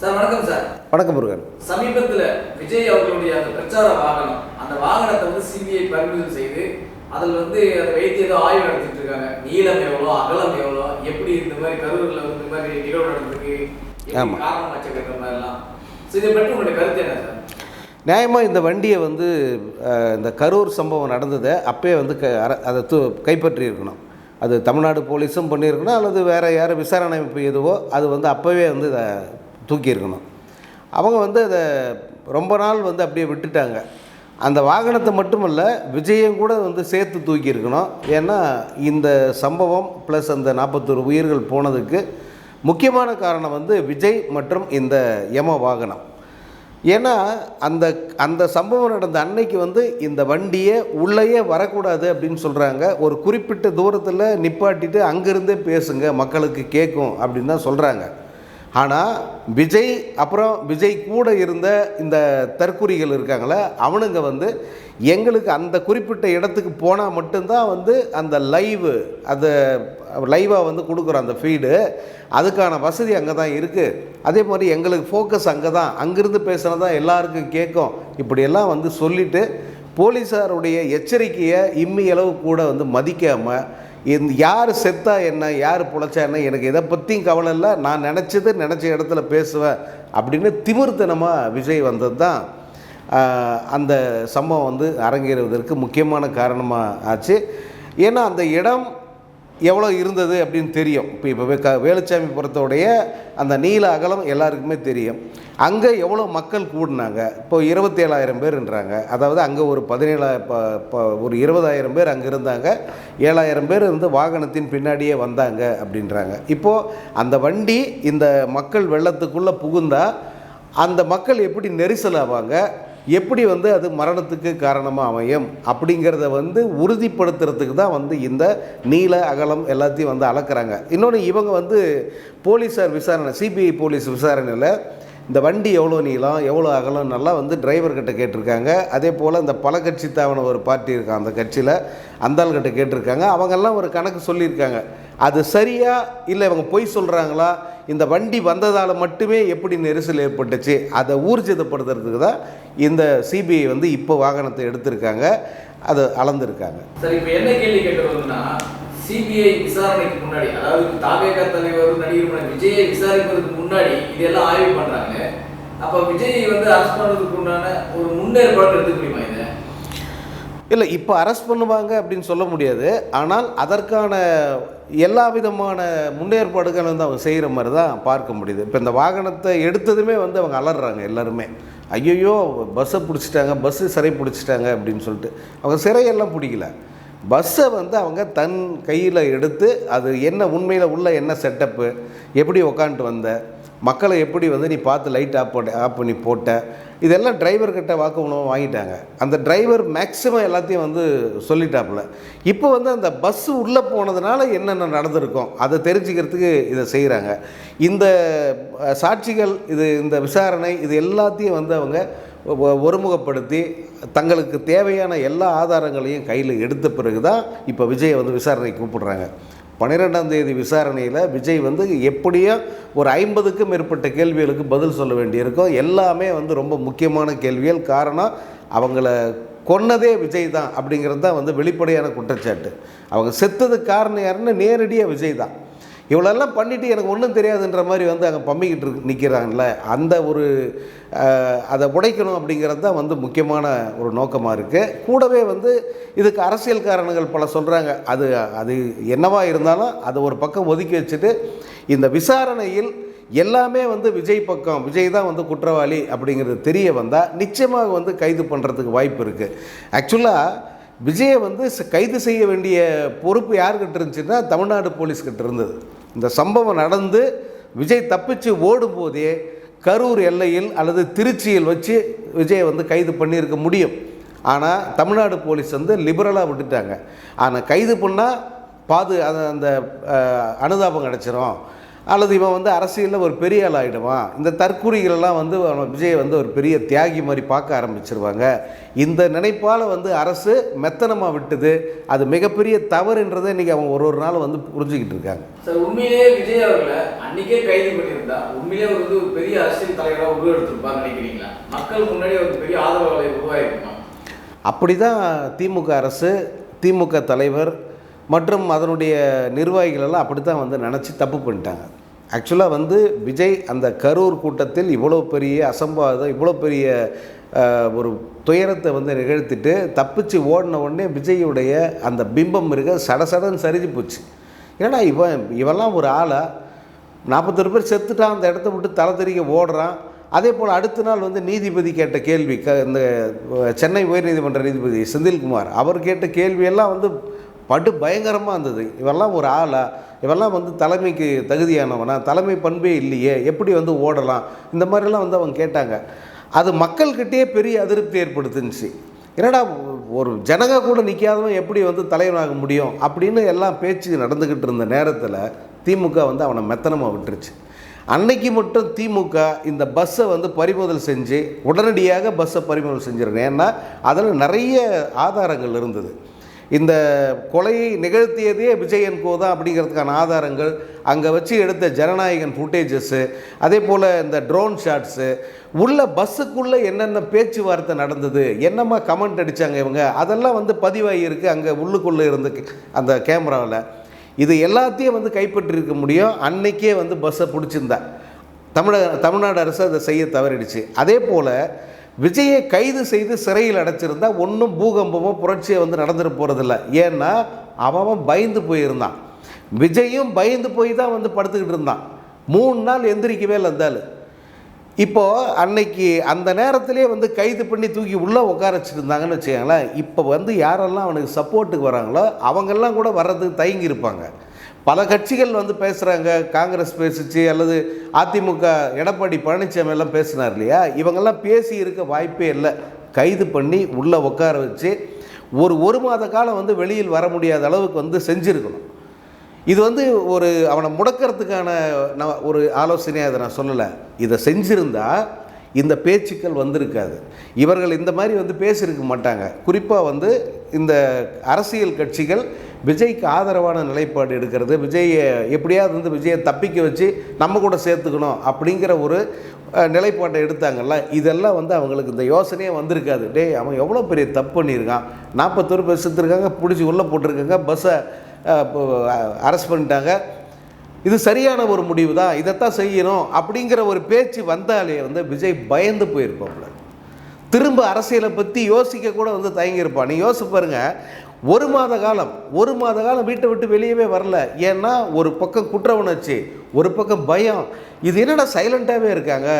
Sir வணக்கம் sir. வணக்கம் முருகன். சமீபத்தில் விஜய் அவர்களுடைய அந்த பிரச்சார வாகனம் அந்த வாகனத்தை வந்து சிபிஐ பறிமுதல் செய்து அதில் வந்து அதை வைத்து ஏதோ ஆய்வு நடத்திட்டு இருக்காங்க. நீளம் எவ்வளோ அகலம் எவ்வளோ எப்படி இந்த மாதிரி கரூரில் வந்து இந்த மாதிரி நிகழ்வு நடந்திருக்கு எப்படி ஆமா. காரணம் வச்சுக்கிற மாதிரிலாம். ஸோ இதை பற்றி உங்களுடைய கருத்து என்ன சார்? நியாயமாக இந்த வண்டியை வந்து இந்த கரூர் சம்பவம் நடந்ததை அப்பயே வந்து க அதை து கைப்பற்றி இருக்கணும் அது தமிழ்நாடு போலீஸும் பண்ணியிருக்கணும் அல்லது வேறு யார் விசாரணை அமைப்பு எதுவோ அது வந்து அப்போவே வந்து இதை தூக்கியிருக்கணும். அவங்க வந்து அதை ரொம்ப நாள் வந்து அப்படியே விட்டுட்டாங்க. அந்த வாகனத்தை மட்டுமல்ல விஜயம் கூட வந்து சேர்த்து தூக்கியிருக்கணும். ஏன்னா இந்த சம்பவம் ப்ளஸ் அந்த நாற்பத்தொரு உயிர்கள் போனதுக்கு முக்கியமான காரணம் வந்து விஜய் மற்றும் இந்த யம வாகனம். ஏன்னா அந்த அந்த சம்பவம் நடந்த அன்னைக்கு வந்து இந்த வண்டியை உள்ளேயே வரக்கூடாது அப்படின்னு சொல்கிறாங்க ஒரு குறிப்பிட்ட தூரத்தில் நிப்பாட்டிட்டு அங்கேருந்தே பேசுங்க மக்களுக்கு கேட்கும் அப்படின்னு தான் சொல்கிறாங்க ஆனால் விஜய் அப்புறம் விஜய் கூட இருந்த இந்த தற்குறிகள் இருக்காங்களே அவனுங்க வந்து எங்களுக்கு அந்த குறிப்பிட்ட இடத்துக்கு போனால் மட்டும்தான் வந்து அந்த லைவு அதை லைவாக வந்து கொடுக்குறோம் அந்த ஃபீடு அதுக்கான வசதி அங்கே தான் இருக்குது அதே மாதிரி எங்களுக்கு ஃபோக்கஸ் அங்கே தான் அங்கேருந்து பேசுனது தான் எல்லாருக்கும் கேட்கும். இப்படியெல்லாம் வந்து சொல்லிவிட்டு போலீஸாருடைய எச்சரிக்கையை இம்மி அளவு கூட வந்து மதிக்காமல் இந்த யார் செத்தா என்ன யார் பிழைச்சா என்ன எனக்கு இதை பற்றியும் கவலை இல்லை. நான் நினச்சது நினச்ச இடத்துல பேசுவேன் அப்படின்னு திமிர்த்தனமாக விஜய் வந்தது தான் அந்த சம்பவம் வந்து அரங்கேறுவதற்கு முக்கியமான காரணமாக ஆச்சு. ஏன்னா அந்த இடம் எவ்வளோ இருந்தது அப்படின்னு தெரியும். இப்போ இப்போ க வேலுச்சாமிபுரத்தோடைய அந்த நீல அகலம் எல்லாருக்குமே தெரியும். அங்கே எவ்வளோ மக்கள் கூடினாங்க? இப்போ இருபத்தேழாயிரம் பேர்ன்றாங்க அதாவது அங்கே ஒரு பதினேழாயிரம் ஒரு இருபதாயிரம் பேர் அங்கே இருந்தாங்க. ஏழாயிரம் பேர் வந்து வாகனத்தின் பின்னாடியே வந்தாங்க அப்படின்றாங்க. இப்போது அந்த வண்டி இந்த மக்கள் வெள்ளத்துக்குள்ளே புகுந்தால் அந்த மக்கள் எப்படி நெரிசல் ஆவாங்க? எப்படி வந்து அது மரணத்துக்கு காரணமாக அமையும் அப்படிங்கிறத வந்து உறுதிப்படுத்துறதுக்கு தான் வந்து இந்த நீல அகலம் எல்லாத்தையும் வந்து அளக்குறாங்க. இன்னொன்று இவங்க வந்து போலீஸார் விசாரணை சிபிஐ போலீஸ் விசாரணையில் இந்த வண்டி எவ்வளோ நீளம் எவ்வளோ அகலம் நல்லா வந்து டிரைவர்கிட்ட கேட்டிருக்காங்க. அதே போல் இந்த பல கட்சி தாவன ஒரு பார்ட்டி இருக்கான் அந்த கட்சியில் அந்தாள்கிட்ட கேட்டிருக்காங்க. அவங்கெல்லாம் ஒரு கணக்கு சொல்லியிருக்காங்க. அது சரியா இல்லை இவங்க பொய் சொல்கிறாங்களா இந்த வண்டி வந்ததால் மட்டுமே எப்படி நெரிசல் ஏற்பட்டுச்சு? அதை ஊர்ஜிதப்படுத்துறதுக்கு தான் இந்த சிபிஐ வந்து இப்போ வாகனத்தை எடுத்திருக்காங்க. அதை அளந்திருக்காங்க. சார் இப்போ என்ன கேள்வி கேட்கறதுன்னா சிபிஐ விசாரணைக்கு முன்னாடி அதாவது தாவேக தலைவர் நடிகர் விஜயை விசாரிப்பதற்கு முன்னாடி இதெல்லாம் ஆய்வு பண்ணுறாங்க அப்போ விஜய் வந்து அரசு பண்ணுறதுக்கு உண்டான ஒரு முன்னேற்பாடு எடுத்துக்க முடியுமா இதை? இல்லை இப்போ அரெஸ்ட் பண்ணுவாங்க அப்படின்னு சொல்ல முடியாது. ஆனால் அதற்கான எல்லா விதமான முன்னேற்பாடுகளும் வந்து அவங்க செய்கிற மாதிரி தான் பார்க்க முடியுது. இப்போ இந்த வாகனத்தை எடுத்ததுமே வந்து அவங்க அலறாங்க எல்லாருமே. ஐயோ பஸ்ஸை பிடிச்சிட்டாங்க பஸ்ஸு சிறை பிடிச்சிட்டாங்க அப்படின்னு சொல்லிட்டு. அவங்க சிறையெல்லாம் பிடிக்கல. பஸ்ஸை வந்து அவங்க தன் கையில் எடுத்து அது என்ன உண்மையில் உள்ள என்ன செட்டப்பு எப்படி உக்காந்துட்டு வந்த மக்களை எப்படி வந்து நீ பார்த்து லைட் ஆஃப் போட்ட ஆஃப் பண்ணி போட்ட? இதெல்லாம் டிரைவர்கிட்ட வாக்கு வாக்குமூலம் வாங்கிட்டாங்க. அந்த டிரைவர் மேக்ஸிமம் எல்லாத்தையும் வந்து சொல்லிட்டாப்புல. இப்போ வந்து அந்த பஸ்ஸு உள்ளே போனதுனால என்னென்ன நடந்திருக்கும் அதை தெரிஞ்சுக்கிறதுக்கு இதை செய்கிறாங்க இந்த சாட்சிகள் இது இந்த விசாரணை இது எல்லாத்தையும் வந்து அவங்க ஒருமுகப்படுத்தி தங்களுக்கு தேவையான எல்லா ஆதாரங்களையும் கையில் எடுத்த பிறகு தான் இப்போ விஜயை வந்து விசாரணைக்கு கூப்பிடுறாங்க. பன்னிரெண்டாம் தேதி விசாரணையில் விஜய் வந்து எப்படியோ ஒரு ஐம்பதுக்கும் மேற்பட்ட கேள்விகளுக்கு பதில் சொல்ல வேண்டியிருக்கும். எல்லாமே வந்து ரொம்ப முக்கியமான கேள்விகள். காரணம் அவங்கள கொன்னதே விஜய் தான் அப்படிங்கிறது தான் வந்து வெளிப்படையான குற்றச்சாட்டு. அவங்க செத்ததுக்கு காரணம் யாருன்னு நேரடியாக விஜய் தான். இவ்வளோலாம் பண்ணிவிட்டு எனக்கு ஒன்றும் தெரியாதுன்ற மாதிரி வந்து அங்கே பம்மிக்கிட்டு இருக்கு நிற்கிறாங்கல்ல அந்த ஒரு அதை உடைக்கணும் அப்படிங்கிறது தான் வந்து முக்கியமான ஒரு நோக்கமாக இருக்குது கூடவே வந்து இதுக்கு அரசியல் காரணங்கள் பல சொல்கிறாங்க அது அது என்னவா இருந்தாலும் அதை ஒரு பக்கம் ஒதுக்கி வச்சுட்டு இந்த விசாரணையில் எல்லாமே வந்து விஜய் பக்கம் விஜய் தான் வந்து குற்றவாளி அப்படிங்கிறது தெரிய வந்தால் நிச்சயமாக வந்து கைது பண்ணுறதுக்கு வாய்ப்பு இருக்குது ஆக்சுவலாக விஜயை வந்து கைது செய்ய வேண்டிய பொறுப்பு யார்கிட்ட இருந்துச்சுன்னா தமிழ்நாடு போலீஸ்கிட்ட இருந்தது. இந்த சம்பவம் நடந்து விஜய் தப்பிச்சு ஓடும்போதே கரூர் எல்லையில் அல்லது திருச்சியில் வச்சு விஜயை வந்து கைது பண்ணியிருக்க முடியும். ஆனால் தமிழ்நாடு போலீஸ் வந்து லிபரலாக விட்டுட்டாங்க. ஆனால் கைது பண்ணால் பாது அந்த அனுதாபம் கிடச்சிரும். அல்லது இவன் வந்து அரசியலில் ஒரு பெரிய ஆள் ஆகிடுவான் இந்த தற்குறிகளெல்லாம் வந்து அவன் விஜய் வந்து ஒரு பெரிய தியாகி மாதிரி பார்க்க ஆரம்பிச்சிருவாங்க. இந்த நினைப்பால் வந்து அரசு மெத்தனமாக விட்டுது. அது மிகப்பெரிய தவறுன்றதை இன்றைக்கி அவங்க ஒரு ஒரு நாள் வந்து புரிஞ்சுக்கிட்டு இருக்காங்க. சார் உண்மையிலேயே விஜய் அவர்களை அன்னைக்கே கைது பண்ணியிருந்தா உண்மையிலேயே அவர் வந்து ஒரு பெரிய அரசியல் தலைவராக உருவெடுத்திருப்பார் நினைக்கிறீங்களா? மக்கள் முன்னாடி ஒரு பெரிய ஆதரவாளர் உருவாயிருக்குமா அப்படி தான் திமுக அரசு திமுக தலைவர் மற்றும் அதனுடைய நிர்வாகிகள் எல்லாம் அப்படி தான் வந்து நினச்சி தப்பு பண்ணிட்டாங்க. ஆக்சுவலாக வந்து விஜய் அந்த கரூர் கூட்டத்தில் இவ்வளோ பெரிய அசம்பாவிதம் இவ்வளோ பெரிய ஒரு துயரத்தை வந்து நிகழ்த்திட்டு தப்பிச்சு ஓடின உடனே விஜயுடைய அந்த பிம்பம் இருக்க சடசடன்னு சரிஞ்சு போச்சு. ஏன்னா இவன் இவெல்லாம் ஒரு ஆளை? நாற்பத்தொரு பேர் செத்துட்டான் அந்த இடத்த விட்டு தலை தெறிக்க ஓடுறான். அதே போல் அடுத்த நாள் வந்து நீதிபதி கேட்ட கேள்வி க இந்த சென்னை உயர்நீதிமன்ற நீதிபதி செந்தில்குமார் அவர் கேட்ட கேள்வியெல்லாம் வந்து படு பயங்கரமாக இருந்தது. இவெல்லாம் ஒரு ஆளாக இவெல்லாம் வந்து தலைமைக்கு தகுதியானவனா? தலைமை பண்பே இல்லையே. எப்படி வந்து ஓடலாம்? இந்த மாதிரிலாம் வந்து அவங்க கேட்டாங்க. அது மக்கள்கிட்டயே பெரிய அதிருப்தி ஏற்படுத்துனுச்சு. என்னடா ஒரு ஜனங்க கூட நிற்காதவன் எப்படி வந்து தலைவனாக முடியும்? அப்படின்னு எல்லாம் பேச்சு நடந்துக்கிட்டு இருந்த நேரத்தில் திமுக வந்து அவனை மெத்தனமாக விட்டுருச்சு. அன்னைக்கு மட்டும் திமுக இந்த பஸ்ஸை வந்து பறிமுதல் செஞ்சு உடனடியாக பஸ்ஸை பறிமுதல் செஞ்சிடணும் ஏன்னா அதில் நிறைய ஆதாரங்கள் இருந்தது. இந்த கொலையை நிகழ்த்தியதே விஜயன் கோ தான் அப்படிங்கிறதுக்கான ஆதாரங்கள். அங்கே வச்சு எடுத்த ஜனநாயகன் ஃபுட்டேஜஸ்ஸு அதே போல் இந்த ட்ரோன் ஷாட்ஸு உள்ள பஸ்ஸுக்குள்ளே என்னென்ன பேச்சுவார்த்தை நடந்தது என்னம்மா கமெண்ட் அடித்தாங்க இவங்க அதெல்லாம் வந்து பதிவாகியிருக்கு அங்கே உள்ளுக்குள்ளே இருந்து அந்த கேமராவில் இது எல்லாத்தையும் வந்து கைப்பற்றிருக்க முடியும். அன்னைக்கே வந்து பஸ்ஸை பிடிச்சிருந்தா. தமிழக தமிழ்நாடு அரசு அதை செய்ய தவறிடுச்சு. அதே போல் விஜயை கைது செய்து சிறையில் அடைச்சிருந்தா ஒன்றும் பூகம்பமோ புரட்சியோ வந்து நடந்துட்டு போகிறதில்ல ஏன்னா அவன் அவன் பயந்து போயிருந்தான். விஜயும் பயந்து போய் தான் வந்து படுத்துக்கிட்டு இருந்தான். மூணு நாள் எந்திரிக்கவே இல்லை அந்த இப்போது அன்னைக்கு அந்த நேரத்திலே வந்து கைது பண்ணி தூக்கி உள்ளே உட்கார வச்சுருந்தாங்கன்னு வச்சுக்கோங்களேன் இப்போ வந்து யாரெல்லாம் அவனுக்கு சப்போர்ட்டுக்கு வராங்களோ அவங்கெல்லாம் கூட வர்றதுக்கு தயங்கி இருப்பாங்க பல கட்சிகள் வந்து பேசுகிறாங்க காங்கிரஸ் பேசிச்சு அல்லது அதிமுக எடப்பாடி பழனிசாமி எல்லாம் பேசினார் இல்லையா? இவங்கெல்லாம் பேசி இருக்க வாய்ப்பே இல்லை. கைது பண்ணி உள்ளே உட்கார வச்சு ஒரு ஒரு மாத காலம் வந்து வெளியில் வர முடியாத அளவுக்கு வந்து செஞ்சுருக்கணும். இது வந்து ஒரு அவனை முடக்கிறதுக்கான நான் ஒரு ஆலோசனையாக அதை நான் சொல்லலை. இதை செஞ்சுருந்தா இந்த பேச்சுக்கள் வந்திருக்காது. இவர்கள் இந்த மாதிரி வந்து பேசியிருக்க மாட்டாங்க. குறிப்பாக வந்து இந்த அரசியல் கட்சிகள் விஜய்க்கு ஆதரவான நிலைப்பாடு எடுக்கிறது. விஜயை எப்படியாவது வந்து விஜயை தப்பிக்க வச்சு நம்ம கூட சேர்த்துக்கணும் அப்படிங்கிற ஒரு நிலைப்பாட்டை எடுத்தாங்கல்ல. இதெல்லாம் வந்து அவங்களுக்கு இந்த யோசனையே வந்திருக்காது. டேய் அவன் எவ்வளோ பெரிய தப்பு பண்ணியிருக்கான். நாற்பத்தொரு பேர் செத்துருக்காங்க பிடிச்சி உள்ளே போட்டிருக்காங்க பஸ்ஸை அரெஸ்ட் பண்ணிட்டாங்க. இது சரியான ஒரு முடிவு தான் இதைத்தான் செய்யணும் அப்படிங்கிற ஒரு பேச்சு வந்தாலே வந்து விஜய் பயந்து போயிருப்பாப்புல. திரும்ப அரசியலை பற்றி யோசிக்க கூட வந்து தயங்கியிருப்பான் நீ யோசிச்சு பாருங்க ஒரு மாத காலம் ஒரு மாத காலம் வீட்டை விட்டு வெளியவே வரல. ஏன்னா ஒரு பக்கம் குற்ற உணர்ச்சி ஒரு பக்கம் பயம். இது என்னடா சைலண்ட்டாகவே இருக்காங்க?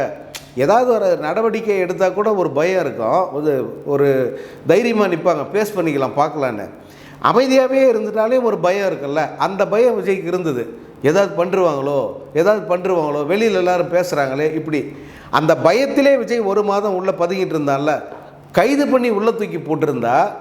ஏதாவது ஒரு நடவடிக்கை எடுத்தால் கூட ஒரு பயம் இருக்கும். ஒரு ஒரு தைரியமாக நிற்பாங்க பேஸ் பண்ணிக்கலாம் பார்க்கலான்னு. அமைதியாகவே இருந்துட்டாலே ஒரு பயம் இருக்குல்ல. அந்த பயம் விஜய்க்கு இருந்தது. ஏதாவது பண்ணிருவாங்களோ ஏதாவது பண்ணிருவாங்களோ வெளியில் எல்லாரும் பேசுகிறாங்களே இப்படி. அந்த பயத்திலே விஜய் ஒரு மாதம் உள்ளே பதுங்கிட்டு இருந்தான்ல கைது பண்ணி உள்ளே தூக்கி போட்டிருந்தா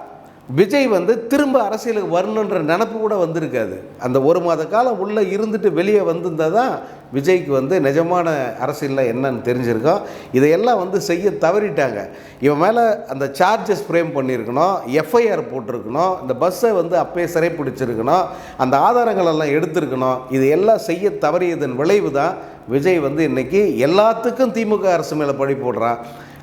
விஜய் வந்து திரும்ப அரசியலுக்கு வரணுன்ற நினப்பு கூட வந்திருக்காது. அந்த ஒரு மாத காலம் உள்ளே இருந்துட்டு வெளியே வந்திருந்தால் தான் விஜய்க்கு வந்து நிஜமான அரசியலில் என்னன்னு தெரிஞ்சிருக்கோம். இதையெல்லாம் வந்து செய்ய தவறிட்டாங்க. இவன் மேலே அந்த சார்ஜஸ் ஃப்ரேம் பண்ணியிருக்கணும் எஃப்ஐஆர் போட்டிருக்கணும் இந்த பஸ்ஸை வந்து அப்பயே சிறைப்பிடிச்சிருக்கணும் அந்த ஆதாரங்கள் எல்லாம் எடுத்திருக்கணும். இது எல்லாம் செய்ய தவறியதன் விளைவு தான் விஜய் வந்து இன்னைக்கு எல்லாத்துக்கும் திமுக அரசு மேலே பழி போடுறான்.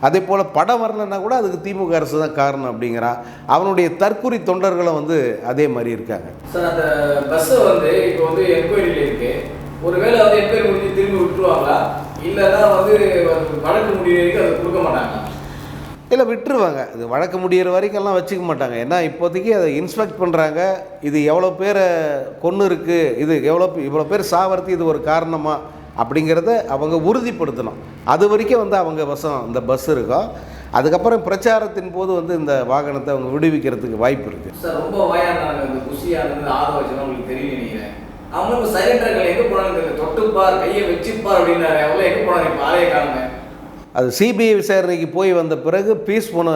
அதே போல் படம் வரலன்னா கூட அதுக்கு திமுக அரசு தான் காரணம் அப்படிங்கிறான் அவனுடைய தற்குறி தொண்டர்களும் வந்து அதே மாதிரி இருக்காங்க. சார் அந்த பஸ்ஸை வந்து இப்போ வந்து என்கொயரியில் இருக்கு. ஒருவேளை வந்து என்கொயரி முடிஞ்சு திரும்பி விட்டுருவாங்களா? இல்லைன்னா வந்து வழக்கு வரைக்கும் அதை கொடுக்க மாட்டாங்க இல்லை விட்டுருவாங்க. இது வழக்கு முடியிற வரைக்கெல்லாம் வச்சுக்க மாட்டாங்க. ஏன்னா இப்போதைக்கு அதை இன்ஸ்பெக்ட் பண்ணுறாங்க இது எவ்வளோ பேரை கொன்று இருக்குது இது எவ்வளோ இவ்வளோ பேர் சாவறதுக்கு இது ஒரு காரணமா? அப்படிங்கிறத அவங்க உறுதிப்படுத்தணும். அது வரைக்கும் வந்து அவங்க வசம் இந்த பஸ் இருக்கும் அதுக்கப்புறம் பிரச்சாரத்தின் போது வந்து இந்த வாகனத்தை அவங்க விடுவிக்கிறதுக்கு வாய்ப்பு இருக்குது சார் ரொம்ப வயதானாங்க இந்த குஷியானது ஆதரவு உங்களுக்கு தெரியும் நினைக்கிறேன். அவங்களும் இப்போ சைலண்டாக எங்கே போனாங்க தெரியல. தொட்டுப்பார் கையை வச்சுப்பார் அப்படின்னாரு. அவ்வளோ எங்கே போனாங்க இப்போ ஆளைய காணுங்க அது சிபிஐ விசாரணைக்கு போய் வந்த பிறகு பீஸ் போன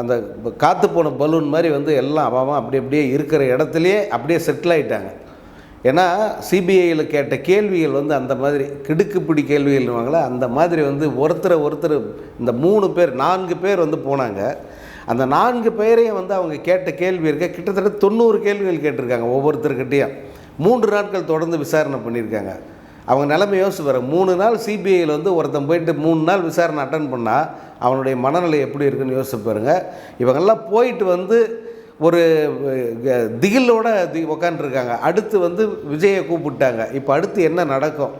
அந்த காற்று போன பலூன் மாதிரி வந்து எல்லாம் அவன் அப்படி அப்படியே இருக்கிற இடத்துலையே அப்படியே செட்டில் ஆயிட்டாங்க. ஏன்னா சிபிஐயில் கேட்ட கேள்விகள் வந்து அந்த மாதிரி கிடுக்குப்பிடி கேள்விகள்வாங்களே அந்த மாதிரி வந்து ஒருத்தரை ஒருத்தர் இந்த மூணு பேர் நான்கு பேர் வந்து போனாங்க. அந்த நான்கு பேரையும் வந்து அவங்க கேட்ட கேள்வி இருக்க. கிட்டத்தட்ட தொண்ணூறு கேள்விகள் கேட்டிருக்காங்க ஒவ்வொருத்தர்கிட்டையும் மூன்று நாட்கள் தொடர்ந்து விசாரணை பண்ணியிருக்காங்க. அவங்க நிலைமை யோசிச்சு மூணு நாள் சிபிஐயில் வந்து ஒருத்தன் போயிட்டு மூணு நாள் விசாரணை அட்டன் பண்ணால் அவனுடைய மனநிலை எப்படி இருக்குன்னு யோசிச்சு பாருங்க. இவங்கெல்லாம் போயிட்டு வந்து ஒரு திகிலோட தி உக்காந்துருக்காங்க. அடுத்து வந்து விஜயை கூப்பிட்டாங்க. இப்போ அடுத்து என்ன நடக்கும்?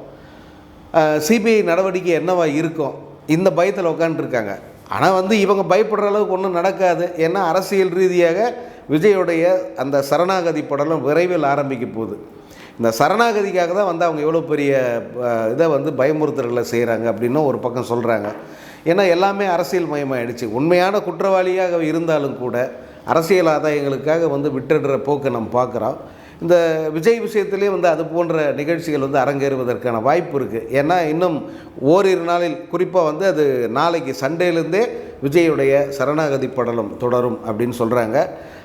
சிபிஐ நடவடிக்கை என்னவா இருக்கும்? இந்த பயத்தில் உட்காந்துருக்காங்க ஆனால் வந்து இவங்க பயப்படுற அளவுக்கு ஒன்றும் நடக்காது. ஏன்னா அரசியல் ரீதியாக விஜயோடைய அந்த சரணாகதி படலம் விரைவில் ஆரம்பிக்க போகுது. இந்த சரணாகதிக்காக தான் வந்து அவங்க எவ்வளோ பெரிய இதை வந்து பயமுறுத்தல்களை செய்கிறாங்க அப்படின்னு ஒரு பக்கம் சொல்கிறாங்க ஏன்னா எல்லாமே அரசியல் மயமாயிடுச்சு. உண்மையான குற்றவாளியாக இருந்தாலும் கூட அரசியல் ஆதாயங்களுக்காக வந்து விட்டுடுற போக்கை நம்ம பார்க்குறோம். இந்த விஜய் விஷயத்திலே வந்து அது போன்ற நிகழ்ச்சிகள் வந்து அரங்கேறுவதற்கான வாய்ப்பு இருக்குது ஏன்னா இன்னும் ஓரிரு நாளில் குறிப்பாக வந்து அது நாளைக்கு சண்டேலேருந்தே விஜயுடைய சரணாகதி படலம் தொடரும் அப்படின்னு சொல்கிறாங்க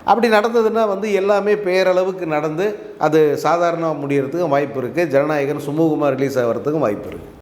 அப்படி நடந்ததுன்னா வந்து எல்லாமே பேரளவுக்கு நடந்து அது சாதாரணமாக முடியறதுக்கும் வாய்ப்பு இருக்குது ஜனநாயகன் சுமூகமாக ரிலீஸ் ஆகிறதுக்கும் வாய்ப்பு இருக்குது